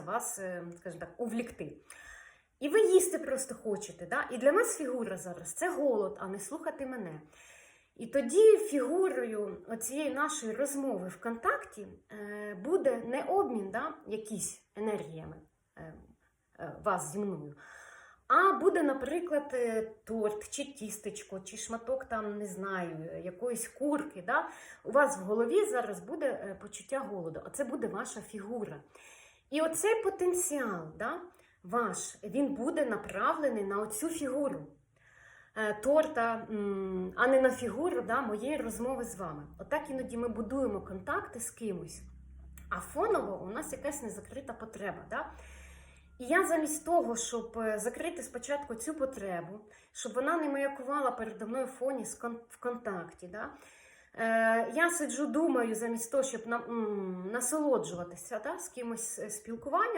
вас, е, скажімо так, увлікти. І ви їсти просто хочете. Да? І для нас фігура зараз це голод, а не слухати мене. І тоді фігурою цієї нашої розмови в контакті е, буде не обмін да, якісь енергіями е, вас зі мною, а буде, наприклад, торт, чи тістечко, чи шматок там, не знаю, якоїсь курки. Да? У вас в голові зараз буде почуття голоду, а це буде ваша фігура. І оцей потенціал, да, ваш, він буде направлений на оцю фігуру е, торта, а не на фігуру да, моєї розмови з вами. Отак іноді ми будуємо контакти з кимось, а фоново у нас якась незакрита потреба. Да? І я замість того, щоб е, закрити спочатку цю потребу, щоб вона не маякувала передо мною в фоні в контакті. Да? Е, я сиджу, думаю, замість того, щоб насолоджуватися да, з кимось е, спілкуванням.